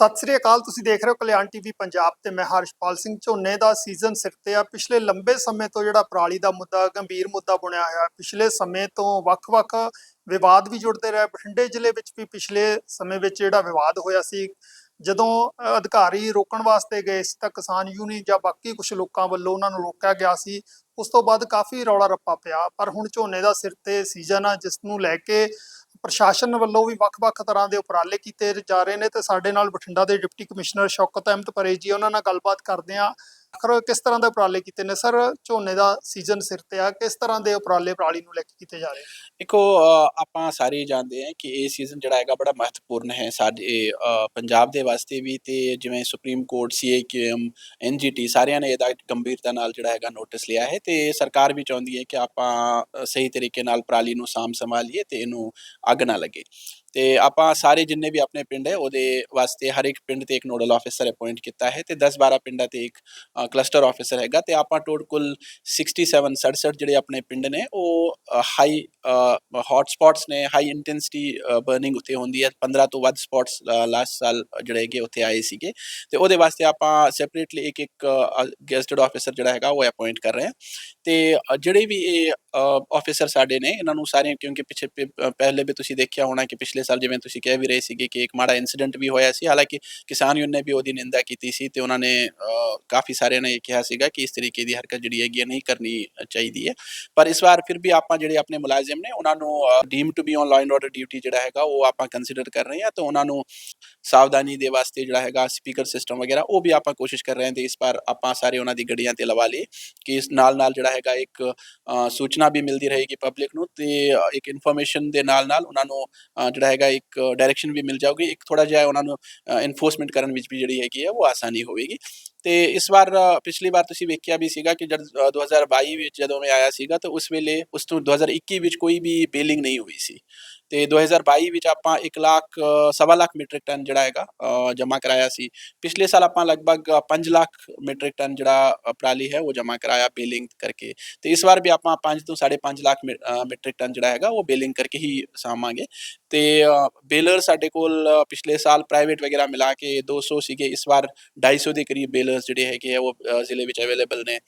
ਸਤਿ ਸ੍ਰੀ ਅਕਾਲ, ਤੁਸੀਂ ਦੇਖ ਰਹੇ ਹੋ ਕਲਿਆਣ ਟੀਵੀ ਪੰਜਾਬ ਤੇ ਮੈਂ ਹਰਸ਼ਪਾਲ ਸਿੰਘ ਝੋਨੇ ਦਾ ਸੀਜ਼ਨ ਸਿਰ ਤੇ ਆ। ਪਿਛਲੇ ਲੰਬੇ ਸਮੇਂ ਤੋਂ ਜਿਹੜਾ ਪਰਾਲੀ ਦਾ ਮੁੱਦਾ, ਗੰਭੀਰ ਮੁੱਦਾ ਬਣਿਆ ਹੋਇਆ, ਪਿਛਲੇ ਸਮੇਂ ਤੋਂ ਵੱਖ-ਵੱਖ ਵਿਵਾਦ ਵੀ ਜੁੜਦੇ ਰਹੇ। ਬਠਿੰਡੇ ਜ਼ਿਲ੍ਹੇ ਵਿੱਚ ਵੀ ਪਿਛਲੇ ਸਮੇਂ ਵਿੱਚ ਜਿਹੜਾ ਵਿਵਾਦ ਹੋਇਆ ਸੀ, ਜਦੋਂ ਅਧਿਕਾਰੀ ਰੋਕਣ ਵਾਸਤੇ ਗਏ ਸੀ ਤਾਂ ਕਿਸਾਨ ਯੂਨੀਅਨ ਜਾਂ ਬਾਕੀ ਕੁਝ ਲੋਕਾਂ ਵੱਲੋਂ ਉਹਨਾਂ ਨੂੰ ਰੋਕਿਆ ਗਿਆ ਸੀ। ਉਸ ਤੋਂ ਬਾਅਦ ਕਾਫੀ ਰੌਲਾ ਰੱਪਾ ਪਿਆ, ਪਰ ਹੁਣ ਝੋਨੇ ਦਾ ਸਿਰ ਤੇ ਸੀਜ਼ਨ ਆ, ਜਿਸ ਨੂੰ ਲੈ ਕੇ ਪ੍ਰਸ਼ਾਸਨ ਵੱਲੋਂ ਵੀ ਵੱਖ-ਵੱਖ ਤਰ੍ਹਾਂ ਦੇ ਉਪਰਾਲੇ ਕੀਤੇ ਜਾ ਰਹੇ ਨੇ ਤੇ ਸਾਡੇ ਨਾਲ ਬਠਿੰਡਾ ਦੇ ਡਿਪਟੀ ਕਮਿਸ਼ਨਰ ਸ਼ੌਕਤ ਅਹਿਮਦ ਪਰੇ ਜੀ, ਉਹਨਾਂ ਨਾਲ ਗੱਲਬਾਤ ਕਰਦੇ ਆ ਆਖਰ ਕਿਸ ਤਰ੍ਹਾਂ ਦੇ ਉਪਰਾਲੇ ਕੀਤੇ ਨੇ? ਸਰ, ਝੋਨੇ ਦਾ ਸੀਜ਼ਨ ਸਿਰ ਤੇ ਆ, ਕਿਸ ਤਰ੍ਹਾਂ ਦੇ ਉਪਰਾਲੇ ਪਰਾਲੀ ਨੂੰ ਲੈ ਕੇ ਕੀਤੇ ਜਾ ਰਹੇ ਦੇਖੋ ਆਪਾਂ ਸਾਰੇ ਜਾਣਦੇ ਹਾਂ ਕਿ ਇਹ ਸੀਜ਼ਨ ਜਿਹੜਾ ਹੈਗਾ ਬੜਾ ਮਹੱਤਵਪੂਰਨ ਹੈ ਸਾਡੇ ਪੰਜਾਬ ਦੇ ਵਾਸਤੇ ਵੀ ਤੇ ਜਿਵੇਂ ਸੁਪਰੀਮ ਕੋਰਟ ਸੀਏਕੇਐਮ ਐਨਜੀਟੀ ਸਾਰਿਆਂ ਨੇ ਇਹਦਾ ਗੰਭੀਰਤਾ ਨਾਲ ਜਿਹੜਾ ਹੈਗਾ ਨੋਟਿਸ ਲਿਆ ਹੈ ਤੇ ਸਰਕਾਰ ਵੀ ਚਾਹੁੰਦੀ ਹੈ ਕਿ ਆਪਾਂ ਸਹੀ ਤਰੀਕੇ ਨਾਲ ਪਰਾਲੀ ਨੂੰ ਸਾਂਭ ਸੰਭਾਲੀਏ ਤੇ ਇਹਨੂੰ ਅੱਗ ਨਾ ਲੱਗੇ। ਤੇ ਆਪਾਂ ਸਾਰੇ ਜਿੰਨੇ ਵੀ ਆਪਣੇ ਪਿੰਡ ਹੈ, ਉਹਦੇ ਵਾਸਤੇ ਹਰ ਇੱਕ ਪਿੰਡ ਤੇ ਇੱਕ ਨੋਡਲ ਆਫੀਸਰ ਅਪਾਇੰਟ ਕੀਤਾ ਹੈ ਤੇ 10-12 ਪਿੰਡਾਂ ਤੇ ਇੱਕ ਕਲਸਟਰ ਆਫੀਸਰ ਹੈਗਾ ਤੇ ਆਪਾਂ ਟੋਟਲ 67 67 ਜਿਹੜੇ ਆਪਣੇ ਪਿੰਡ ਨੇ, ਉਹ ਹਾਈ ਹੌਟ ਸਪੌਟਸ ਨੇ ਹਾਈ ਇੰਟੈਂਸਿਟੀ ਬਰਨਿੰਗ ਉੱਤੇ ਹੁੰਦੀ ਹੈ। 15 ਤੋਂ ਵੱਧ ਸਪੌਟਸ ਲਾਸਟ ਸਾਲ ਜਿਹੜੇ ਹੈਗੇ ਉੱਥੇ ਆਏ ਸੀਗੇ। ਤੇ ਉਹਦੇ ਵਾਸਤੇ ਆਪਾਂ ਸੈਪਰੇਟਲੀ ਇੱਕ ਇੱਕ ਗੈਸਟਡ ਆਫੀਸਰ ਜਿਹੜਾ ਹੈਗਾ, ਉਹ ਅਪਾਇੰਟ ਕਰ ਰਹੇ ਹਾਂ। ਤੇ ਜਿਹੜੇ ਵੀ ਇਹ ਆਫੀਸਰ ਸਾਡੇ ਨੇ, ਇਹਨਾਂ ਨੂੰ ਸਾਰੇ ਕਿਉਂਕਿ ਪਿੱਛੇ, ਪ- ਪਹਿਲੇ ਵੀ ਤੁਸੀਂ ਦੇਖਿਆ ਹੋਣਾ ਕਿ ਪਿਛਲੇ ਸਾਲ ਜਿਵੇਂ ਤੁਸੀਂ ਕਹਿ ਵੀ ਰਹੇ ਸੀਗੇ ਕਿ ਇੱਕ ਮਾੜਾ ਇਨਸੀਡੈਂਟ ਵੀ ਹੋਇਆ ਸੀ, ਹਾਲਾਂਕਿ ਕਿਸਾਨ ਯੂਨੀਅਨ ਨੇ ਵੀ ਉਹਦੀ ਨਿੰਦਾ ਕੀਤੀ ਸੀ ਤੇ ਉਹਨਾਂ ਨੇ ਕਾਫੀ ਸਾਰਿਆਂ ਨੇ ਇਹ ਕਿਹਾ ਸੀਗਾ ਕਿ ਇਸ ਤਰੀਕੇ ਦੀ ਹਰਕਤ ਜਿਹੜੀ ਹੈਗੀ ਹੈ ਨਹੀਂ ਕਰਨੀ ਚਾਹੀਦੀ ਹੈ। ਪਰ ਇਸ ਵਾਰ ਫਿਰ ਵੀ ਆਪਾਂ ਜਿਹੜੇ ਆਪਣੇ ਮੁਲਾਜ਼ਮ ਨੇ ਉਹਨਾਂ ਨੂੰ deem to be on law and order duty ਜਿਹੜਾ ਹੈਗਾ ਉਹ ਆਪਾਂ ਕੰਸੀਡਰ ਕਰ ਰਹੇ ਹਾਂ ਤੇ ਉਹਨਾਂ ਨੂੰ ਸਾਵਧਾਨੀ ਦੇ ਵਾਸਤੇ ਜਿਹੜਾ ਹੈਗਾ ਸਪੀਕਰ ਸਿਸਟਮ ਵਗੈਰਾ ਉਹ ਵੀ ਆਪਾਂ ਕੋਸ਼ਿਸ਼ ਕਰ ਰਹੇ ਹਾਂ ਤੇ ਇਸ ਵਾਰ ਆਪਾਂ ਸਾਰੇ ਉਹਨਾਂ ਦੀ ਗੱਡੀਆਂ ਤੇ ਲਵਾ ਲਏ ਕਿ ਇਸ ਨਾਲ ਨਾਲ ਜਿਹੜਾ ਹੈਗਾ ਇੱਕ ਸੂਚਨਾ ਵੀ ਮਿਲਦੀ ਰਹੇਗੀ ਪਬਲਿਕ ਨੂੰ ਤੇ ਇੱਕ ਇਨਫੋਰਮੇਸ਼ਨ ਦੇ ਨਾਲ ਨਾਲ ਉਹਨਾਂ ਨੂੰ ਜਿਹੜਾ ਹੈਗਾ ਇੱਕ ਡਾਇਰੈਕਸ਼ਨ ਵੀ ਮਿਲ ਜਾਊਗੀ ਇੱਕ ਥੋੜਾ ਜਿਹਾ ਉਹਨਾਂ ਨੂੰ ਇਨਫੋਰਸਮੈਂਟ ਕਰਨ ਵਿੱਚ ਵੀ ਜਿਹੜੀ ਹੈਗੀ ਹੈ ਉਹ ਆਸਾਨੀ ਹੋਵੇਗੀ। ਤੇ ਇਸ ਵਾਰ ਪਿਛਲੀ ਵਾਰ ਤੁਸੀਂ ਵੇਖਿਆ ਵੀ ਸੀਗਾ ਕਿ ਜਦ ਅ, 2022 ਵਿੱਚ ਜਦੋਂ ਮੈਂ ਆਇਆ ਸੀਗਾ ਤਾਂ ਉਸ ਵੇਲੇ ਉਸ ਤੋਂ 2021 ਵਿੱਚ ਕੋਈ ਵੀ ਬੇਲਿੰਗ ਨਹੀਂ ਹੋਈ ਸੀ। ਤੇ 2022 ਵਿੱਚ ਆਪਾਂ 1 ਲੱਖ ਸਵਾ ਲੱਖ ਮੀਟ੍ਰਿਕ ਟਨ ਜਿਹੜਾ ਹੈਗਾ ਜਮ੍ਹਾਂ ਕਰਾਇਆ ਸੀ। ਪਿਛਲੇ ਸਾਲ ਆਪਾਂ ਲਗਭਗ 5 ਲੱਖ ਮੀਟ੍ਰਿਕ ਟਨ ਜਿਹੜਾ ਪਰਾਲੀ ਹੈ ਉਹ ਜਮ੍ਹਾਂ ਕਰਾਇਆ ਬੇਲਿੰਗ ਕਰਕੇ। ਤੇ ਇਸ ਵਾਰ ਵੀ ਆਪਾਂ 5 ਤੋਂ 5.5 ਲੱਖ ਮੀ- ਅ, ਮੀਟ੍ਰਿਕ ਟਨ ਜਿਹੜਾ ਹੈਗਾ ਉਹ ਬੇਲਿੰਗ ਕਰਕੇ ਹੀ ਸਾਮਾਂਗੇ ਤੇ ਬੇਲਰ ਸਾਡੇ ਕੋਲ ਪਿਛਲੇ ਸਾਲ ਪ੍ਰਾਈਵੇਟ ਵਗੈਰਾ ਮਿਲਾ ਕੇ 200 ਸੀਗੇ। ਇਸ ਵਾਰ 250 ਦੇ ਕਰੀਬ ਬੇਲਰਸ ਜਿਹੜੇ ਹੈਗੇ ਆ ਉਹ ਜ਼ਿਲ੍ਹੇ ਵਿੱਚ ਅਵੇਲੇਬਲ ਨੇ।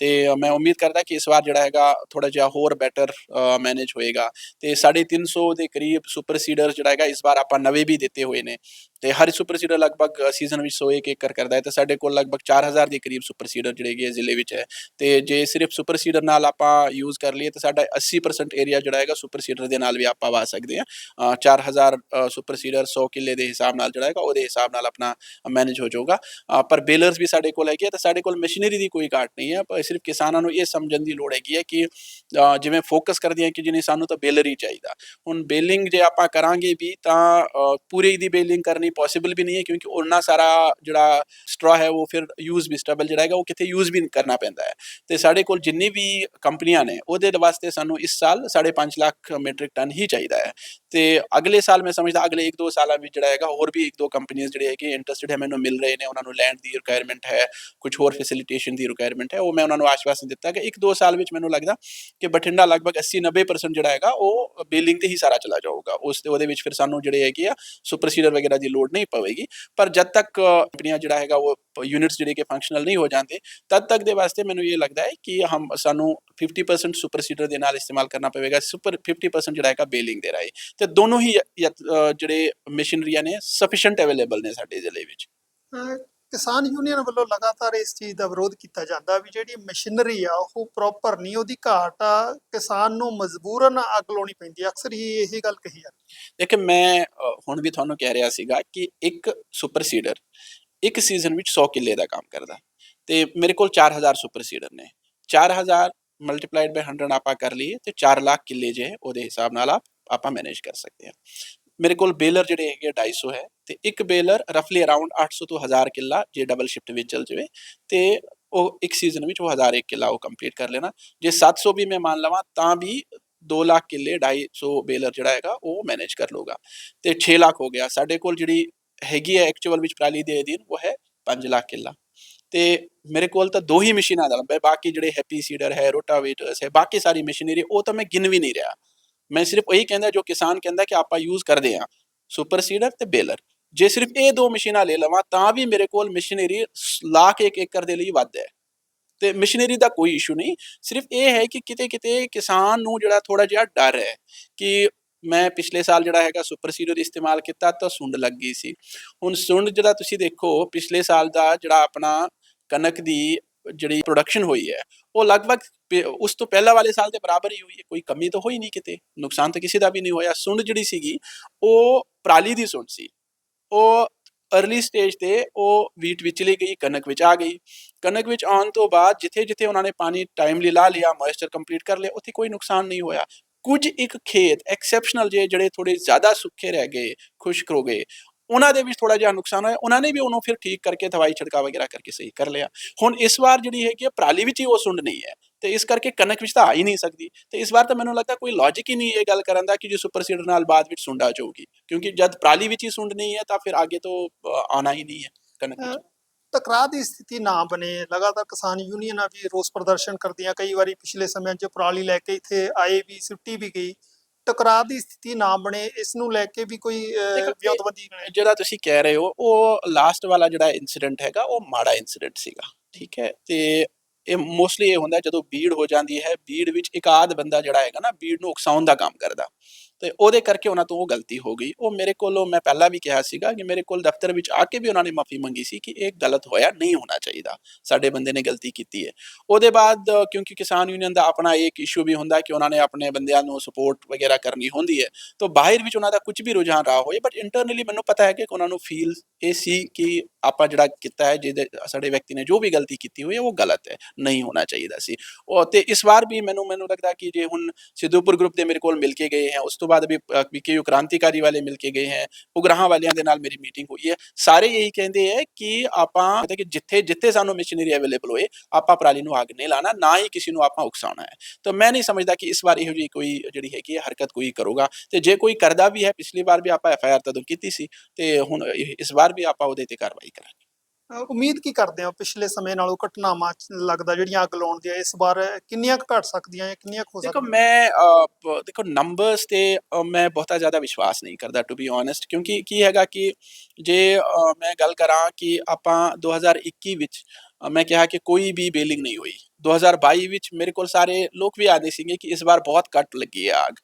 ਤੇ ਮੈਂ ਉਮੀਦ ਕਰਦਾ ਕਿ ਇਸ ਵਾਰ ਜਿਹੜਾ ਹੈਗਾ ਥੋੜਾ ਜਿਹਾ ਹੋਰ ਬੈਟਰ ਮੈਨੇਜ ਹੋਏਗਾ। ਤੇ 350 ਦੇ ਕਰੀਬ ਸੁਪਰ ਸੀਡਰ ਜਿਹੜਾ ਹੈਗਾ ਇਸ ਵਾਰ ਆਪਾਂ ਨਵੇਂ ਵੀ ਦਿੱਤੇ ਹੋਏ ਨੇ। ਤੇ ਹਰ ਸੁਪਰ ਸੀਡਰ ਲਗਭਗ ਸੀਜ਼ਨ ਵਿੱਚ 100 ਇੱਕ ਏਕੜ ਕਰਦਾ ਹੈ ਤੇ ਸਾਡੇ ਕੋਲ ਲਗਭਗ 4000 ਦੇ ਕਰੀਬ ਸੁਪਰ ਸੀਡਰ ਜਿਹੜੇ ਹੈਗੇ ਆ ਜ਼ਿਲ੍ਹੇ ਵਿੱਚ ਹੈ। ਤੇ ਜੇ ਸਿਰਫ ਸੁਪਰ ਸੀਡਰ ਨਾਲ ਆਪਾਂ ਯੂਜ਼ ਕਰ ਲਈਏ ਤਾਂ ਸਾਡਾ 80% ਏਰੀਆ ਜਿਹੜਾ ਹੈਗਾ ਸੁਪਰ ਸੀਡਰ ਦੇ ਨਾਲ ਵੀ ਆਪਾਂ ਵਾ ਸਕਦੇ ਹਾਂ। ਅ, 4000 ਸੁਪਰ ਸੀਡਰ 100 ਕਿੱਲੇ ਦੇ ਹਿਸਾਬ ਨਾਲ ਜਿਹੜਾ ਹੈਗਾ ਉਹਦੇ ਹਿਸਾਬ ਨਾਲ ਆਪਣਾ ਮੈਨੇਜ ਹੋ ਜਾਊਗਾ। ਪਰ ਬੇਲਰਸ ਵੀ ਸਾਡੇ ਕੋਲ ਹੈਗੇ ਆ ਤੇ ਸਾਡੇ ਕੋਲ ਮਸ਼ੀਨਰੀ ਦੀ ਕੋਈ ਘਾਟ ਨਹੀਂ ਹੈ। ਪਰ ਸਿਰਫ ਕਿਸਾਨਾਂ ਨੂੰ ਇਹ ਸਮਝਣ ਦੀ ਲੋੜ ਹੈਗੀ ਹੈ ਕਿ ਜਿਵੇਂ ਫੋਕਸ ਕਰਦੇ ਆ ਕਿ ਜਿਹਨੇ ਸਾਨੂੰ ਤਾਂ ਬੇਲਰ ਹੀ ਚਾਹੀਦਾ। ਹੁਣ ਬੇਲਿੰਗ ਜੇ ਆਪਾਂ ਕਰਾਂਗੇ ਵੀ ਤਾਂ ਪੂਰੇ ਦੀ ਬੇਲਿੰਗ ਕਰਨੀ ਪੋਸੀਬਲ ਵੀ ਨਹੀਂ ਹੈ ਕਿਉਂਕਿ ਉਹਨਾਂ ਸਾਰਾ ਜਿਹੜਾ ਸਟਰਾ ਹੈ ਉਹ ਫਿਰ ਯੂਜ਼ ਵੀ ਸਟੇਬਲ ਜਿਹੜਾ ਹੈਗਾ ਉਹ ਕਿਤੇ ਯੂਜ਼ ਵੀ ਕਰਨਾ ਪੈਂਦਾ ਹੈ। ਤੇ ਸਾਡੇ ਕੋਲ ਜਿੰਨੀ ਵੀ ਕੰਪਨੀਆਂ ਨੇ ਉਹਦੇ ਵਾਸਤੇ ਸਾਨੂੰ ਇਸ ਸਾਲ 5.5 ਲੱਖ ਮੀਟ੍ਰਿਕ ਟਨ ਹੀ ਚਾਹੀਦਾ ਹੈ। ਤੇ ਅਗਲੇ ਸਾਲ ਮੈਂ ਸਮਝਦਾ ਅਗਲੇ 1-2 ਸਾਲਾਂ ਵਿੱਚ ਜਿਹੜਾ ਹੈਗਾ ਹੋਰ ਵੀ 1-2 ਕੰਪਨੀਆਂ ਜਿਹੜੇ ਹੈਗੇ ਇੰਟਰਸਟਿਡ ਹੈ, ਮੈਨੂੰ ਮਿਲ ਰਹੇ ਨੇ, ਉਹਨਾਂ ਨੂੰ ਲੈਂਡ ਦੀ ਰਿਕੁਆਇਰਮੈਂਟ ਹੈ ਕੁਝ ਹੋਰ ਫੈਸਿਲਿਟੇਸ਼ਨ ਦੀ ਰਿਕੁਆਇਰਮੈਂਟ ਹੈ, ਉਹ ਮੈਂ ਉਹਨਾਂ ਨੂੰ ਆਸ਼ਵਾਸਨ ਦਿੱਤਾ ਕਿ 1-2 ਸਾਲ ਵਿੱਚ ਮੈਨੂੰ ਲੱਗਦਾ ਕਿ ਬਠਿੰਡਾ ਲਗਭਗ 80-90% ਜਿਹੜਾ ਹੈਗਾ, ਉਹ ਬੇਲਿੰਗ ਤੇ ਹੀ ਸਾਰਾ ਚਲਾ ਜਾਊਗਾ। ਉਸ ਤੇ ਉਹਦੇ ਵਿੱਚ ਫਿਰ ਸਾਨੂੰ ਜਿਹੜੇ ਹੈਗੇ ਆ ਸੁਪਰਸੀਡਰ ਵਗੈਰਾ ਦੀ ਲੋੜ ਨਹੀਂ ਪਵੇਗੀ। ਪਰ ਜਦ ਤੱਕ ਕੰਪਨੀਆਂ ਜਿਹੜਾ ਹੈਗਾ ਉਹ ਯੂਨਿਟਸ ਜਿਹੜੇ ਕਿ ਫੰਕਸ਼ਨਲ ਨਹੀਂ ਹੋ ਜਾਂਦੇ, ਤਦ ਤੱਕ ਦੇ ਵਾਸਤੇ ਮੈਨੂੰ ਇਹ ਲੱਗਦਾ ਹੈ ਕਿ ਹਮ ਸਾਨੂੰ 50% ਸੁਪਰਸੀਡਰ ਦੇ ਨਾਲ ਇਸਤੇਮਾਲ ਕਰਨਾ ਪਵੇਗਾ ਸੁਪਰ 50% ਜਿਹੜਾ ਹੈਗਾ ਬੇਲਿੰਗ ਦੇ ਰਾਹੀਂ। ਤੇ ਦੋਨੋਂ ਹੀ ਯ- ਅ, ਜਿਹੜੇ ਮਸ਼ੀਨਰੀਆਂ ਨੇ ਸਫੀਸ਼ੀਐਂਟ ਅਵੇਲੇਬਲ ਨੇ ਸਾਡੇ ਜ਼ਿਲ੍ਹੇ ਵਿੱਚ। ਅਹ ਕਿਸਾਨ ਯੂਨੀਅਨ ਵੱਲੋਂ ਲਗਾਤਾਰ ਇਸ ਚੀਜ਼ ਦਾ ਵਿਰੋਧ ਕੀਤਾ ਜਾਂਦਾ ਵੀ ਜਿਹੜੀ ਮਸ਼ੀਨਰੀ ਆ ਉਹ ਪ੍ਰੋਪਰ ਨਹੀਂ ਉਹਦੀ ਘਾਟ ਆ ਕਿਸਾਨ ਨੂੰ ਮਜਬੂਰਨ ਅੱਗ ਲਾਉਣੀ ਪੈਂਦੀ ਆ। ਅਕਸਰ ਹੀ ਇਹੀ ਗੱਲ ਕਹੀ ਜਾਂਦੀ। ਦੇਖੇ ਮੈਂ ਅ, ਹੁਣ ਵੀ ਤੁਹਾਨੂੰ ਕਹਿ ਰਿਹਾ ਸੀਗਾ ਕਿ ਇੱਕ ਸੁਪਰ ਸੀਡਰ ਇੱਕ ਸੀਜ਼ਨ ਵਿੱਚ 100 ਕਿੱਲੇ ਦਾ ਕੰਮ ਕਰਦਾ। ਤੇ ਮੇਰੇ ਕੋਲ 4000 ਸੁਪਰ ਸੀਡਰ ਨੇ। 4000 ਮਲਟੀਪਲਾਈਡ ਬਾਈ 100 ਆਪਾਂ ਕਰ ਲਈਏ ਤੇ 4 ਲੱਖ ਕਿੱਲੇ ਜੇ ਹੈ ਉਹਦੇ ਹਿਸਾਬ ਨਾਲ ਆਪ ਆਪਾਂ ਮੈਨੇਜ ਕਰ ਸਕਦੇ ਹਾਂ। ਮੇਰੇ ਕੋਲ ਬੇਲਰ ਜਿਹੜੇ ਹੈਗੇ 250 ਹੈ ਤੇ ਇੱਕ ਬੇਲਰ ਰਫਲੀ ਅਰਾਊਂਡ 800 ਤੋਂ 1000 ਕਿੱਲਾ ਜੇ ਡਬਲ ਸ਼ਿਫਟ ਵਿੱਚ ਚੱਲ ਜਾਵੇ ਤੇ ਉਹ ਇੱਕ ਸੀਜ਼ਨ ਵਿੱਚ ਉਹ 1001 ਕਿੱਲਾ ਉਹ ਕੰਪਲੀਟ ਕਰ ਲੈਣਾ। ਜੇ 700 ਵੀ ਮੈਂ ਮੰਨ ਲਵਾਂ ਤਾਂ ਵੀ 2 ਲੱਖ ਕਿੱਲੇ 250 ਬੇਲਰ ਜਿਹੜਾ ਹੈਗਾ ਉਹ ਮੈਨੇਜ ਕਰ ਲੂਗਾ ਤੇ 6 ਲੱਖ ਹੋ ਗਿਆ। ਸਾਡੇ ਕੋਲ ਜਿਹੜੀ ਹੈਗੀ ਹੈ ਐਕਚੁਅਲ ਵਿੱਚ ਪਰਾਲੀ ਦੇ ਅਧੀਨ ਉਹ ਹੈ 5 ਲੱਖ ਕਿੱਲਾ। ਤੇ ਮੇਰੇ ਕੋਲ ਤਾਂ ਦੋ ਹੀ ਮਸ਼ੀਨਾਂ ਦਾ ਬਾਕੀ ਜਿਹੜੇ ਹੈਪੀ ਸੀਡਰ ਹੈ ਰੋਟਾਵੇਟਰਸ ਹੈ, ਬਾਕੀ ਸਾਰੀ ਮਸ਼ੀਨਰੀ ਉਹ ਤਾਂ ਮੈਂ ਗਿਣ ਵੀ ਨਹੀਂ ਰਿਹਾ। ਮੈਂ ਸਿਰਫ ਉਹੀ ਕਹਿੰਦਾ ਜੋ ਕਿਸਾਨ ਕਹਿੰਦਾ ਕਿ ਆਪਾਂ ਯੂਜ਼ ਕਰਦੇ ਆ ਸੁਪਰ ਸੀਡਰ ਤੇ ਬੇਲਰ ਜੇ ਸਿਰਫ ਇਹ ਦੋ ਮਸ਼ੀਨਾਂ ਲੈ ਲਵਾਂ, ਤਾਂ ਵੀ ਮੇਰੇ ਕੋਲ ਮਸ਼ੀਨਰੀ ਲੱਖ ਇੱਕ ਏਕੜ ਦੇ ਲਈ ਵੱਧ ਹੈ। ਤੇ ਮਸ਼ੀਨਰੀ ਦਾ ਕੋਈ ਇਸ਼ੂ ਨਹੀਂ। ਸਿਰਫ ਇਹ ਹੈ ਕਿ ਕਿਤੇ ਕਿਤੇ ਕਿਸਾਨ ਨੂੰ ਜਿਹੜਾ ਥੋੜਾ ਜਿਹਾ ਡਰ ਹੈ ਕਿ ਮੈਂ ਪਿਛਲੇ ਸਾਲ ਜਿਹੜਾ ਹੈਗਾ ਸੁਪਰ ਸੀਡਰ ਇਸਤੇਮਾਲ ਕੀਤਾ ਤਾਂ ਸੁੰਡ ਲੱਗ ਗਈ ਸੀ। ਹੁਣ ਸੁੰਡ ਜਿਹੜਾ ਤੁਸੀਂ ਦੇਖੋ, ਪਿਛਲੇ ਸਾਲ ਦਾ ਜਿਹੜਾ ਆਪਣਾ ਕਣਕ ਦੀ ਜਿਹੜੀ ਪ੍ਰੋਡਕਸ਼ਨ ਹੋਈ ਹੈ, ਉਹ ਲਗਭਗ ਉਸ ਤੋਂ ਪਹਿਲਾਂ ਵਾਲੇ ਸਾਲ ਦੇ ਬਰਾਬਰ ਹੀ ਹੋਈ ਹੈ। ਕੋਈ ਕਮੀ ਤਾਂ ਹੋਈ ਨਹੀਂ ਕਿਤੇ। ਨੁਕਸਾਨ ਤਾਂ ਕਿਸੇ ਦਾ ਵੀ ਨਹੀਂ ਹੋਇਆ। ਸੁੰਡ ਜਿਹੜੀ ਸੀਗੀ, ਉਹ ਪਰਾਲੀ ਦੀ ਸੁੰਡ ਸੀ। ਉਹ ਅਰਲੀ ਸਟੇਜ ਤੇ ਉਹ ਵੀਟ ਵਿੱਚ ਲਈ ਗਈ, ਕਣਕ ਵਿੱਚ ਆ ਗਈ। ਕਣਕ ਵਿੱਚ ਆਉਣ ਤੋਂ ਬਾਅਦ ਜਿੱਥੇ ਜਿੱਥੇ ਉਹਨਾਂ ਨੇ ਪਾਣੀ ਟਾਈਮਲੀ ਲਾ ਲਿਆ ਮੋਇਸਚਰ ਕੰਪਲੀਟ ਕਰ ਲਿਆ, ਉੱਥੇ ਕੋਈ ਨੁਕਸਾਨ ਨਹੀਂ ਹੋਇਆ। ਕੁਝ ਇੱਕ ਖੇਤ ਐਕਸੈਪਸ਼ਨਲ ਜੇ ਜਿਹੜੇ ਥੋੜੇ ਜ਼ਿਆਦਾ ਸੁੱਕੇ ਰਹਿ ਗਏ, ਖੁਸ਼ਕ ਹੋ ਗਏ ਉਹਨਾਂ ਦੇ ਵਿੱਚ ਥੋੜਾ ਜਿਹਾ ਨੁਕਸਾਨ ਹੋਇਆ ਉਹਨਾਂ ਨੇ ਵੀ ਉਹਨੂੰ ਫਿਰ ਠੀਕ ਕਰਕੇ ਦਵਾਈ ਛਿੜਕਾ ਵਗੈਰਾ ਕਰਕੇ ਸਹੀ ਕਰ ਲਿਆ। ਹੁਣ ਇਸ ਵਾਰ ਜਿਹੜੀ ਹੈਗੀ ਆ ਪਰਾਲੀ ਵਿੱਚ ਹੀ ਉਹ ਸੁੰਡ ਨਹੀਂ ਹੈ। ਤੇ ਇਸ ਕਰਕੇ ਕਣਕ ਵਿੱਚ ਤਾਂ ਆ ਹੀ ਨਹੀਂ ਸਕਦੀ। ਤੇ ਇਸ ਵਾਰ ਤਾਂ ਮੈਨੂੰ ਲੱਗਦਾ ਕੋਈ ਲੌਜੀਕ ਹੀ ਨਹੀਂ ਇਹ ਗੱਲ ਕਰਨ ਦਾ ਕਿ ਜੇ ਸੁਪਰ ਸੀਡਰ ਨਾਲ ਬਾਅਦ ਵਿੱਚ ਸੁੰਡ ਆ ਜਾਊਗੀ। ਕਿਉਂਕਿ ਜਦ ਪਰਾਲੀ ਵਿੱਚ ਹੀ ਸੁੰਡ ਨਹੀਂ ਹੈ ਤਾਂ ਫਿਰ ਅੱਗੇ ਤੋਂ ਅ, ਆਉਣਾ ਹੀ ਨਹੀਂ ਹੈ ਕਣਕ ਵਿੱਚ। ਟਕਰਾਅ ਦੀ ਸਥਿਤੀ ਨਾ ਬਣੇ। ਲਗਾਤਾਰ ਕਿਸਾਨ ਯੂਨੀਅਨਾਂ ਵੀ ਰੋਸ ਪ੍ਰਦਰਸ਼ਨ ਕਰਦੀਆਂ। ਕਈ ਵਾਰੀ ਪਿਛਲੇ ਸਮਿਆਂ 'ਚ ਪਰਾਲੀ ਲੈ ਕੇ ਇੱਥੇ ਆਏ ਵੀ ਸਿੱਟੀ ਵੀ ਗਈ। ਟਕਰਾਅ ਦੀ ਸਥਿਤੀ ਨਾ ਬਣੇ ਇਸ ਨੂੰ ਲੈ ਕੇ ਵੀ ਕੋਈ ਵਿਉਂਤਬੰਦੀ ਜਿਹੜਾ ਤੁਸੀਂ ਕਹਿ ਰਹੇ ਹੋ ਉਹ ਲਾਸਟ ਵਾਲਾ ਜਿਹੜਾ ਇਨਸੀਡੈਂਟ ਹੈਗਾ ਉਹ ਮਾੜਾ ਇਨਸੀਡੈਂਟ ਸੀਗਾ ਠੀਕ ਹੈ? ਤੇ ਇਹ ਮੋਸਟਲੀ ਇਹ ਹੁੰਦਾ ਜਦੋਂ ਬੀੜ ਹੋ ਜਾਂਦੀ ਹੈ ਬੀੜ ਵਿੱਚ ਇੱਕ ਆਧ ਬੰਦਾ ਜਿਹੜਾ ਹੈਗਾ ਨਾ ਬੀੜ ਨੂੰ ਉਕਸਾਉਣ ਦਾ ਕੰਮ ਕਰਦਾ। ਤੇ ਉਹਦੇ ਕਰਕੇ ਉਹਨਾਂ ਤੋਂ ਉਹ ਗਲਤੀ ਹੋ ਗਈ। ਉਹ ਮੇਰੇ ਕੋਲੋਂ ਮੈਂ ਪਹਿਲਾਂ ਵੀ ਕਿਹਾ ਸੀਗਾ ਕਿ ਮੇਰੇ ਕੋਲ ਦਫ਼ਤਰ ਵਿੱਚ ਆ ਕੇ ਵੀ ਉਹਨਾਂ ਨੇ ਮਾਫੀ ਮੰਗੀ ਸੀ ਕਿ ਇਹ ਗਲਤ ਹੋਇਆ, ਨਹੀਂ ਹੋਣਾ ਚਾਹੀਦਾ। ਸਾਡੇ ਬੰਦੇ ਨੇ ਗਲਤੀ ਕੀਤੀ ਹੈ ਉਹਦੇ ਬਾਅਦ ਕਿਉਂਕਿ ਕਿਸਾਨ ਯੂਨੀਅਨ ਦਾ ਆਪਣਾ ਇੱਕ ਇਸ਼ੂ ਵੀ ਹੁੰਦਾ ਕਿ ਉਹਨਾਂ ਨੇ ਆਪਣੇ ਬੰਦਿਆਂ ਨੂੰ ਸਪੋਰਟ ਵਗੈਰਾ ਕਰਨੀ ਹੁੰਦੀ ਹੈ ਤਾਂ ਬਾਹਰ ਵਿੱਚ ਉਹਨਾਂ ਦਾ ਕੁਝ ਵੀ ਰੁਝਾਨ ਰਹਾ ਹੋਏ ਬਟ ਇੰਟਰਨਲੀ ਮੈਨੂੰ ਪਤਾ ਹੈ ਕਿ ਉਹਨਾਂ ਨੂੰ ਫੀਲ ਇਹ ਸੀ ਕਿ ਆਪਾਂ ਜਿਹੜਾ ਕੀਤਾ ਹੈ, ਜਿਹਦੇ ਸਾਡੇ ਵਿਅਕਤੀ ਨੇ ਜੋ ਵੀ ਗਲਤੀ ਕੀਤੀ ਹੋਈ ਹੈ, ਉਹ ਗਲਤ ਹੈ, ਨਹੀਂ ਹੋਣਾ ਚਾਹੀਦਾ ਸੀ। ਉਹ ਤੇ ਇਸ ਵਾਰ ਵੀ ਮੈਨੂੰ ਮੈਨੂੰ ਲੱਗਦਾ ਕਿ ਜੇ ਹੁਣ ਸਿੱਧੂਪੁਰ ਗਰੁੱਪ ਦੇ ਮੇਰੇ ਕੋਲ ਮਿਲ ਕੇ ਗਏ ਹੈ, ਉਸ ਤੋਂ ਬਾਅਦ ਵੀ ਵੀਕੇਯੂ ਕ੍ਰਾਂਤੀਕਾਰੀ ਵਾਲੇ ਮਿਲ ਕੇ ਗਏ ਹੈ ਉਗਰਾਹਾਂ ਵਾਲਿਆਂ ਦੇ ਨਾਲ ਮੇਰੀ ਮੀਟਿੰਗ ਹੋਈ ਹੈ ਸਾਰੇ ਇਹੀ ਕਹਿੰਦੇ ਹੈ ਕਿ ਆਪਾਂ ਕਿ ਜਿੱਥੇ ਜਿੱਥੇ ਸਾਨੂੰ ਮਸ਼ੀਨਰੀ ਅਵੇਲੇਬਲ ਹੋਏ ਆਪਾਂ ਪਰਾਲੀ ਨੂੰ ਅੱਗ ਨਹੀਂ ਲਾਣਾ ਨਾ ਹੀ ਕਿਸੇ ਨੂੰ ਆਪਾਂ ਉਕਸਾਉਣਾ ਹੈ ਤਾਂ ਮੈਂ ਨਹੀਂ ਸਮਝਦਾ ਕਿ ਇਸ ਵਾਰ ਇਹੋ ਜਿਹੀ ਕੋਈ ਜਿਹੜੀ ਹੈਗੀ ਹੈ ਹਰਕਤ ਕੋਈ ਕਰੂਗਾ ਤੇ ਜੇ ਕੋਈ ਕਰਦਾ ਵੀ ਹੈ ਪਿਛਲੀ ਵਾਰ ਵੀ ਆਪਾਂ ਐਫ ਆਈ ਆਰ ਤਦੋਂ ਕੀਤੀ ਸੀ ਤੇ ਹੁਣ ਇਸ ਵਾਰ ਵੀ ਆਪਾਂ ਉਹਦੇ ਤੇ ਕਾਰਵਾਈ ਕਰਾਂਗੇ ਉਮੀਦ ਕੀ ਕਰਦੇ ਹੋ ਪਿਛਲੇ ਸਮੇਂ ਨਾਲੋਂ ਘਟਨਾਵਾਂ ਲੱਗਦਾ ਜਿਹੜੀਆਂ ਅੱਗ ਲਾਉਣ ਦੀਆਂ ਇਸ ਵਾਰ ਕਿੰਨੀਆਂ ਕੁ ਘਟ ਸਕਦੀਆਂ ਜਾਂ ਕਿੰਨੀਆਂ ਹੋ ਦੇਖੋ ਸਕਦੀਆਂ? ਮੈਂ ਦੇਖੋ ਨੰਬਰਸ ਤੇ ਮੈਂ ਬਹੁਤਾ ਜ਼ਿਆਦਾ ਵਿਸ਼ਵਾਸ ਨਹੀਂ ਕਰਦਾ ਟੂ ਬੀ ਓਨੈਸਟ ਕਿਉਂਕਿ ਕੀ ਹੈਗਾ ਕਿ ਜੇ ਮੈਂ ਗੱਲ ਕਰਾਂ ਕਿ ਆਪਾਂ 2021 ਵਿੱਚ ਮੈਂ ਕਿਹਾ ਕਿ ਕੋਈ ਵੀ ਬੇਲਿੰਗ ਨਹੀਂ ਹੋਈ। 2022 ਵਿੱਚ ਮੇਰੇ ਕੋਲ ਸਾਰੇ ਲੋਕ ਵੀ ਆਦੇ ਸੀਗੇ ਕਿ ਇਸ ਵਾਰ ਬਹੁਤ ਘੱਟ ਲੱਗੀ ਹੈ ਆਗ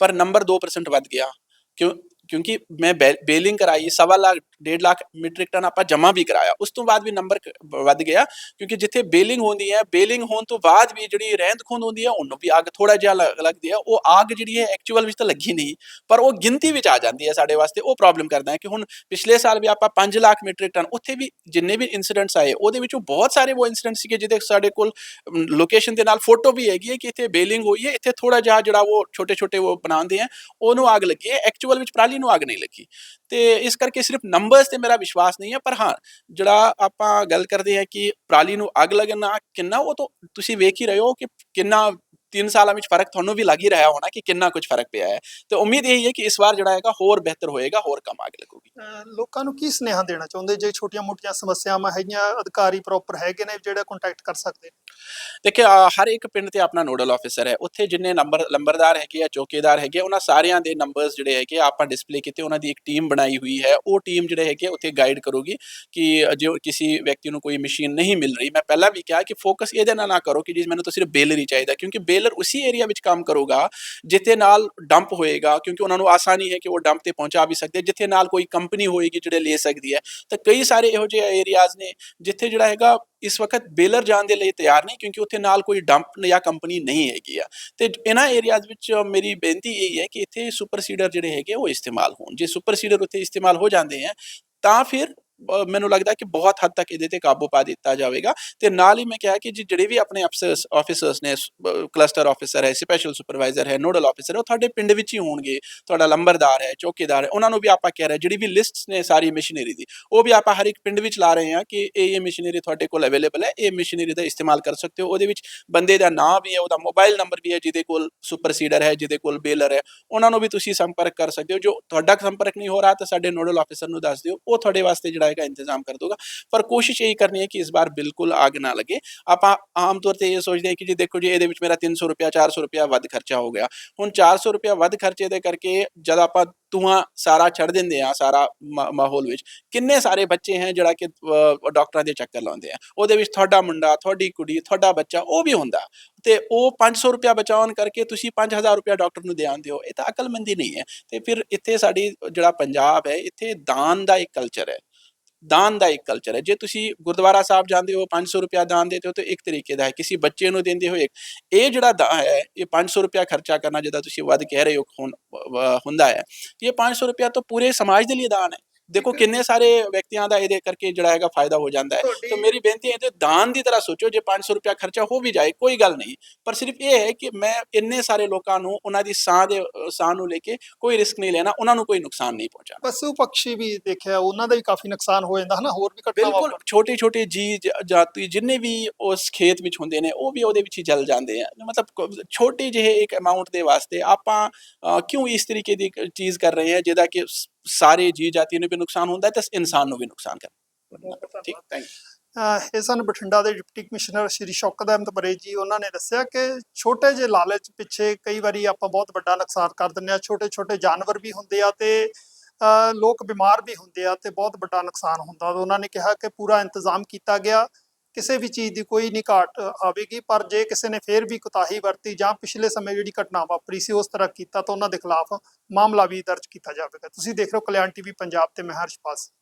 ਪਰ ਨੰਬਰ 2% ਵੱਧ ਗਿਆ। ਕਿਉਂ ਕਿਉਂਕਿ ਮੈਂ ਬੇਲਿੰਗ ਕਰਾਈ ਸਵਾ ਲੱਖ ਡੇਢ ਲੱਖ ਮੀਟ੍ਰਿਕ ਟਨ ਆਪਾਂ ਜਮ੍ਹਾਂ ਵੀ ਕਰਾਇਆ। ਉਸ ਤੋਂ ਬਾਅਦ ਵੀ ਨੰਬਰ ਵੱਧ ਗਿਆ, ਕਿਉਂਕਿ ਜਿੱਥੇ ਬੇਲਿੰਗ ਹੁੰਦੀ ਹੈ ਬੇਲਿੰਗ ਹੋਣ ਤੋਂ ਬਾਅਦ ਵੀ ਜਿਹੜੀ ਰਹਿੰਦ ਖੂੰਦ ਹੁੰਦੀ ਹੈ, ਉਹਨੂੰ ਵੀ ਅੱਗ ਥੋੜਾ ਜਿਹਾ ਲੱਗਦੀ ਹੈ। ਉਹ ਅੱਗ ਜਿਹੜੀ ਹੈ ਐਕਚੁਅਲ ਵਿੱਚ ਤਾਂ ਲੱਗੀ ਨਹੀਂ, ਪਰ ਉਹ ਗਿਣਤੀ ਵਿੱਚ ਆ ਜਾਂਦੀ ਹੈ ਸਾਡੇ ਵਾਸਤੇ। ਉਹ ਪ੍ਰੋਬਲਮ ਕਰਦਾ ਹੈ ਕਿ ਹੁਣ ਪਿਛਲੇ ਸਾਲ ਵੀ ਆਪਾਂ 5 ਲੱਖ ਮੀਟ੍ਰਿਕ ਟਨ ਉੱਥੇ ਵੀ ਜਿੰਨੇ ਵੀ ਇਨਸੀਡੈਂਟਸ ਆਏ, ਉਹਦੇ ਵਿੱਚੋਂ ਬਹੁਤ ਸਾਰੇ ਉਹ ਇਨਸੀਡੈਂਟ ਸੀਗੇ ਜਿਹਦੇ ਸਾਡੇ ਕੋਲ ਲੋਕੇਸ਼ਨ ਦੇ ਨਾਲ ਫੋਟੋ ਵੀ ਹੈਗੀ ਹੈ ਕਿ ਇੱਥੇ ਬੇਲਿੰਗ ਹੋਈ ਹੈ। ਇੱਥੇ ਥੋੜਾ ਜਿਹਾ ਜਿਹੜਾ ਉਹ ਛੋਟੇ ਛੋਟੇ ਉਹ ਬਣਾਉਂਦੇ ਆ ਉਹਨੂੰ ਅੱਗ ਲੱਗੀ ਹੈ। ਐਕਚੁਅਲ ਵਿੱਚ ਪਰਾਲੀ ਨੂੰ ਅੱਗ ਨਹੀਂ ਲੱਗੀ। ਤੇ ਇਸ ਕਰਕੇ ਸਿਰਫ ਨੰਬਰਸ ਤੇ ਮੇਰਾ ਵਿਸ਼ਵਾਸ ਨਹੀਂ ਹੈ, ਪਰ ਹਾਂ, ਜਿਹੜਾ ਆਪਾਂ ਗੱਲ ਕਰਦੇ ਹਾਂ ਕਿ ਪਰਾਲੀ ਨੂੰ ਅੱਗ ਲੱਗਣਾ ਕਿੰਨਾ ਉਹ ਤੋਂ ਤੁਸੀਂ ਵੇਖ ਹੀ ਰਹੇ ਹੋ ਕਿ ਕਿੰਨਾ 3 ਸਾਲਾਂ ਵਿੱਚ ਫ਼ਰਕ ਤੁਹਾਨੂੰ ਵੀ ਲੱਗ ਹੀ ਰਿਹਾ ਹੋਣਾ ਕਿ ਕਿੰਨਾ ਕੁਝ ਫ਼ਰਕ ਪਿਆ ਹੈ। ਤੇ ਉਮੀਦ ਇਹੀ ਹੈ ਕਿ ਇਸ ਵਾਰ ਜਿਹੜਾ ਹੈਗਾ ਹੋਰ ਬਿਹਤਰ ਹੋਏਗਾ ਹੋਰ ਕਮ ਅੱਗ ਲੱਗੂਗੀ। ਲੋਕਾਂ ਨੂੰ ਕੀ ਸੁਨੇਹਾ ਦੇਣਾ ਚਾਹੁੰਦੇ ਜੇ ਛੋਟੀਆਂ-ਮੋਟੀਆਂ ਸਮੱਸਿਆਵਾਂ ਹੈਗੀਆਂ ਅਧਿਕਾਰੀ ਪ੍ਰੋਪਰ ਹੈਗੇ ਨੇ ਜਿਹੜੇ ਕੰਟੈਕਟ ਕਰ ਸਕਦੇ? ਅਹ ਹਰ ਇੱਕ ਪਿੰਡ ਤੇ ਆਪਣਾ ਨੋਡਲ ਆਫੀਸਰ ਹੈ। ਉੱਥੇ ਜਿੰਨੇ ਨੰਬਰ ਲੰਬਰਦਾਰ ਹੈਗੇ ਆ ਚੌਕੀਦਾਰ ਹੈਗੇ ਉਹਨਾਂ ਸਾਰਿਆਂ ਦੇ ਨੰਬਰਸ ਜਿਹੜੇ ਹੈਗੇ ਆਪਾਂ ਡਿਸਪਲੇ ਕੀਤੇ ਉਹਨਾਂ ਦੀ ਇੱਕ ਟੀਮ ਬਣਾਈ ਹੋਈ ਹੈ। ਉਹ ਟੀਮ ਜਿਹੜੇ ਹੈਗੇ ਉੱਥੇ ਗਾਈਡ ਕਰੂਗੀ ਕਿ ਜੇ ਕਿਸੇ ਵਿਅਕਤੀ ਨੂੰ ਕੋਈ ਮਸ਼ੀਨ ਨਹੀਂ ਮਿਲ ਰਹੀ। ਮੈਂ ਪਹਿਲਾਂ ਵੀ ਕਿਹਾ ਕਿ ਫੋਕਸ ਇਹਦੇ ਨਾਲ ਨਾ ਕਰੋ ਕਿ ਜੀ ਮੈਨੂੰ ਤਾਂ ਸਿਰਫ ਬੇਲਰ ਹੀ ਚਾਹੀਦਾ ਕਿਉਂਕਿ ਬੇਲਰ ਉਸੇ ਏਰੀਆ ਵਿੱਚ ਕੰਮ ਕਰੂਗਾ ਜਿੱਥੇ ਨਾਲ ਡੰਪ ਹੋਏਗਾ ਕਿਉਂਕਿ ਉਹਨਾਂ ਨੂੰ ਆਸਾਨੀ ਹੈ ਕਿ ਉਹ ਡੰਪ ਤੇ ਪਹੁੰਚਾ ਵੀ ਸਕਦੇ ਜਿੱਥੇ ਨਾਲ ਕੋਈ ਕੰਪਨੀ ਹੋਏਗੀ ਜਿਹੜੇ ਲੈ ਸਕਦੀ ਹੈ ਤਾਂ ਕਈ ਸਾਰੇ ਇਹੋ ਜਿਹੇ ਏਰੀਆਜ਼ ਨੇ ਜਿੱਥੇ ਜਿਹੜਾ ਹੈਗਾ ਇਸ ਵਕਤ ਬੇਲਰ ਜਾਣ ਦੇ ਲਈ ਤਿਆਰ ਨਹੀਂ ਕਿਉਂਕਿ ਉੱਥੇ ਨਾਲ ਕੋਈ ਡੰਪ ਜਾਂ ਕੰਪਨੀ ਨਹੀਂ ਹੈਗੀ ਆ ਤੇ ਇਹਨਾਂ ਏਰੀਆਜ਼ ਵਿੱਚ ਮੇਰੀ ਬੇਨਤੀ ਇਹ ਹੈ ਕਿ ਇੱਥੇ ਸੁਪਰ ਸੀਡਰ ਜਿਹੜੇ ਹੈਗੇ ਉਹ ਇਸਤੇਮਾਲ ਹੋਣ ਜੇ ਸੁਪਰ ਸੀਡਰ ਉੱਥੇ ਇਸਤੇਮਾਲ ਹੋ ਜਾਂਦੇ ਹੈ ਤਾਂ ਫਿਰ ਮੈਨੂੰ ਲੱਗਦਾ ਕਿ ਬਹੁਤ ਹੱਦ ਤੱਕ ਇਹਦੇ ਤੇ ਕਾਬੂ ਪਾ ਦਿੱਤਾ ਜਾਵੇਗਾ। ਤੇ ਨਾਲ ਹੀ ਮੈਂ ਕਿਹਾ ਕਿ ਜੀ ਜਿਹੜੇ ਵੀ ਆਪਣੇ ਅਫਸਰਸ ਆਫੀਸਰਸ ਨੇ ਕਲਸਟਰ ਆਫੀਸਰ ਹੈ ਸਪੈਸ਼ਲ ਸੁਪਰਵਾਈਜ਼ਰ ਹੈ ਨੋਡਲ ਆਫੀਸਰ ਉਹ ਤੁਹਾਡੇ ਪਿੰਡ ਵਿੱਚ ਹੀ ਹੋਣਗੇ। ਤੁਹਾਡਾ ਲੰਬਰਦਾਰ ਹੈ, ਚੌਕੀਦਾਰ ਹੈ, ਉਹਨਾਂ ਨੂੰ ਵੀ ਆਪਾਂ ਕਹਿ ਰਹੇ ਜਿਹੜੀ ਵੀ ਲਿਸਟਸ ਨੇ ਸਾਰੀ ਮਸ਼ੀਨਰੀ ਦੀ, ਉਹ ਵੀ ਆਪਾਂ ਹਰ ਇੱਕ ਪਿੰਡ ਵਿੱਚ ਲਾ ਰਹੇ ਹਾਂ ਕਿ ਇਹ ਇਹ ਮਸ਼ੀਨਰੀ ਤੁਹਾਡੇ ਕੋਲ ਅਵੇਲੇਬਲ ਹੈ, ਇਹ ਮਸ਼ੀਨਰੀ ਦਾ ਇਸਤੇਮਾਲ ਕਰ ਸਕਦੇ ਹੋ। ਉਹਦੇ ਵਿੱਚ ਬੰਦੇ ਦਾ ਨਾਮ ਵੀ ਹੈ, ਉਹਦਾ ਮੋਬਾਈਲ ਨੰਬਰ ਵੀ ਹੈ, ਜਿਹਦੇ ਕੋਲ ਸੁਪਰਸੀਡਰ ਹੈ, ਜਿਹਦੇ ਕੋਲ ਬੇਲਰ ਹੈ, ਉਹਨਾਂ ਨੂੰ ਵੀ ਤੁਸੀਂ ਸੰਪਰਕ ਕਰ ਸਕਦੇ ਹੋ। ਜੋ ਤੁਹਾਡਾ ਸੰਪਰਕ ਨਹੀਂ ਹੋ ਰਿਹਾ ਤਾਂ ਸਾਡੇ ਨੋਡਲ ਆਫੀਸਰ ਨੂੰ ਦੱਸ ਦਿਓ, ਉਹ ਤੁਹਾਡੇ ਵਾਸਤੇ ਜਿਹੜਾ ਜਿਹੜਾ ਹੈਗਾ ਇੰਤਜ਼ਾਮ ਕਰ ਦੂਗਾ ਪਰ ਕੋਸ਼ਿਸ਼ ਇਹੀ ਕਰਨੀ ਹੈ ਕਿ ਇਸ ਵਾਰ ਬਿਲਕੁਲ ਅੱਗ ਨਾ ਲੱਗੇ ਆਪਾਂ ਆਮ ਤੌਰ ਤੇ ਇਹ ਸੋਚਦੇ ਹਾਂ ਕਿ ਜੀ ਦੇਖੋ ਜੀ ਇਹਦੇ ਵਿੱਚ ਮੇਰਾ 300 ਰੁਪਿਆ 400 ਰੁਪਿਆ ਵੱਧ ਖਰਚਾ ਹੋ ਗਿਆ ਹੁਣ 400 ਰੁਪਿਆ ਵੱਧ ਖਰਚੇ ਦੇ ਕਰਕੇ ਜਦ ਆਪਾਂ ਧੂਆਂ ਸਾਰਾ ਛੱਡ ਦਿੰਦੇ ਆ ਸਾਰਾ ਮਾਹੌਲ ਵਿੱਚ ਕਿੰਨੇ ਸਾਰੇ ਬੱਚੇ ਹੈ ਜਿਹੜਾ ਕਿ ਅਹ, ਡਾਕਟਰਾਂ ਦੇ ਚੱਕਰ ਲਾਉਂਦੇ ਆ ਉਹਦੇ ਵਿੱਚ ਤੁਹਾਡਾ ਮੁੰਡਾ ਤੁਹਾਡੀ ਕੁੜੀ ਤੁਹਾਡਾ ਬੱਚਾ ਉਹ ਵੀ ਹੁੰਦਾ ਤੇ ਉਹ 500 ਰੁਪਿਆ ਬਚਾਉਣ ਕਰਕੇ ਤੁਸੀਂ 5000 ਰੁਪਿਆ ਡਾਕਟਰ ਨੂੰ ਦੇ ਆਉਂਦੇ ਹੋ ਇਹ ਤਾਂ ਅਕਲਮੰਦੀ ਨਹੀਂ ਹੈ ਤੇ ਫਿਰ ਇੱਥੇ ਸਾਡੀ ਜਿਹੜਾ ਪੰਜਾਬ ਹੈ ਇੱਥੇ ਦਾਨ ਦਾ ਇੱਕ ਕਲਚਰ ਹੈ ਦਾਨ ਦਾ ਇੱਕ ਕਲਚਰ ਹੈ। ਜੇ ਤੁਸੀਂ ਗੁਰਦੁਆਰਾ ਸਾਹਿਬ ਜਾਂਦੇ ਹੋ 500 ਰੁਪਿਆ ਦਾਨ ਦਿੰਦੇ ਹੋ, ਤਾਂ ਇੱਕ ਤਰੀਕੇ ਦਾ ਹੈ। ਕਿਸੇ ਬੱਚੇ ਨੂੰ ਦਿੰਦੇ ਹੋ ਇੱਕ ਇਹ ਜਿਹੜਾ ਦਾਨ ਹੈ, ਇਹ 500 ਰੁਪਿਆ ਖਰਚਾ ਕਰਨਾ ਜਿਹਦਾ ਤੁਸੀਂ ਵੱਧ ਕਹਿ ਰਹੇ ਹੋ ਹੁੰਦਾ ਹੈ। ਇਹ 500 ਰੁਪਿਆ ਤਾਂ ਪੂਰੇ ਸਮਾਜ ਦੇ ਲਈ ਦਾਨ ਹੈ। ਦੇਖੋ ਕਿੰਨੇ ਸਾਰੇ ਵਿਅਕਤੀਆਂ ਦਾ ਇਹਦੇ ਕਰਕੇ ਜਿਹੜਾ ਹੈਗਾ ਫਾਇਦਾ ਹੋ ਜਾਂਦਾ ਹੈ। ਤਾਂ ਮੇਰੀ ਬੇਨਤੀ ਹੈ ਤੇ ਦਾਨ ਦੀ ਤਰ੍ਹਾਂ ਸੋਚੋ ਜੇ 500 ਰੁਪਿਆ ਖਰਚਾ ਹੋ ਵੀ ਜਾਏ ਕੋਈ ਗੱਲ ਨਹੀਂ। ਪਰ ਸਿਰਫ ਇਹ ਹੈ ਕਿ ਮੈਂ ਇੰਨੇ ਸਾਰੇ ਲੋਕਾਂ ਨੂੰ ਉਹਨਾਂ ਦੀ ਸਾਹ ਦੇ ਸਾਹ ਨੂੰ ਲੈ ਕੇ ਕੋਈ ਰਿਸਕ ਨਹੀਂ ਲੈਣਾ ਉਹਨਾਂ ਨੂੰ ਕੋਈ ਨੁਕਸਾਨ ਨਹੀਂ ਪਹੁੰਚਾਣਾ ਪਸ਼ੂ ਪੰਛੀ ਵੀ ਦੇਖਿਆ ਉਹਨਾਂ ਦਾ ਵੀ ਕਾਫੀ ਨੁਕਸਾਨ ਹੋ ਜਾਂਦਾ ਹਨਾ? ਹੋਰ ਵੀ ਘਟਨਾ ਬਿਲਕੁਲ ਛੋਟੇ ਛੋਟੇ ਜੀ ਜਾਤੀ ਜਿੰਨੇ ਵੀ ਉਸ ਖੇਤ ਵਿੱਚ ਹੁੰਦੇ ਨੇ ਉਹ ਵੀ ਉਹਦੇ ਵਿੱਚ ਹੀ ਜਲ ਜਾਂਦੇ ਆ। ਮਤਲਬ ਛੋਟੀ ਜਿਹੇ ਇੱਕ ਅਮਾਉਂਟ ਦੇ ਵਾਸਤੇ ਆਪਾਂ ਕਿਉਂ ਇਸ ਤਰੀਕੇ ਦੀ ਚੀਜ਼ ਕਰ ਰਹੇ ਹਾਂ ਜਿਹਦਾ ਕਿ ਸਾਰੇ ਜੀ ਜਾਤੀ ਨੂੰ ਵੀ ਨੁਕਸਾਨ ਹੁੰਦਾ ਤੇ ਇਨਸਾਨ ਨੂੰ ਵੀ ਨੁਕਸਾਨ ਕਰ ਠੀਕ? ਥੈਂਕ ਯੂ ਇਹ ਸਨ ਬਠਿੰਡਾ ਦੇ ਡਿਪਟੀ ਕਮਿਸ਼ਨਰ ਸ਼੍ਰੀ ਸ਼ੌਕਤ ਅਹਿਮਦ ਪਰੇ ਜੀ ਉਹਨਾਂ ਨੇ ਦੱਸਿਆ ਕਿ ਛੋਟੇ ਜਿਹੇ ਲਾਲਚ ਪਿੱਛੇ ਕਈ ਵਾਰੀ ਆਪਾਂ ਬਹੁਤ ਵੱਡਾ ਨੁਕਸਾਨ ਕਰ ਦਿੰਦੇ ਆ ਛੋਟੇ ਛੋਟੇ ਜਾਨਵਰ ਵੀ ਹੁੰਦੇ ਆ ਤੇ ਲੋਕ ਬਿਮਾਰ ਵੀ ਹੁੰਦੇ ਆ ਤੇ ਬਹੁਤ ਵੱਡਾ ਨੁਕਸਾਨ ਹੁੰਦਾ। ਉਹਨਾਂ ਨੇ ਕਿਹਾ ਕਿ ਪੂਰਾ ਇੰਤਜ਼ਾਮ ਕੀਤਾ ਗਿਆ ਕਿਸੇ ਵੀ ਚੀਜ਼ ਦੀ ਕੋਈ ਨਹੀਂ ਘਾਟ ਆਵੇਗੀ, ਪਰ ਜੇ ਕਿਸੇ ਨੇ ਫੇਰ ਵੀ ਕੁਤਾਹੀ ਵਰਤੀ ਜਾਂ ਪਿਛਲੇ ਸਮੇਂ ਜਿਹੜੀ ਘਟਨਾ ਵਾਪਰੀ ਸੀ ਉਸ ਤਰ੍ਹਾਂ ਕੀਤਾ ਤਾਂ ਉਹਨਾਂ ਦੇ ਖਿਲਾਫ ਮਾਮਲਾ ਵੀ ਦਰਜ ਕੀਤਾ ਜਾਵੇਗਾ। ਤੁਸੀਂ ਦੇਖ ਰਹੇ ਹੋ ਕਲਿਆਣ ਟੀਵੀ ਪੰਜਾਬ ਤੇ ਮੈਂ ਹਰਸ਼ਪਾਲ ਸਿੰਘ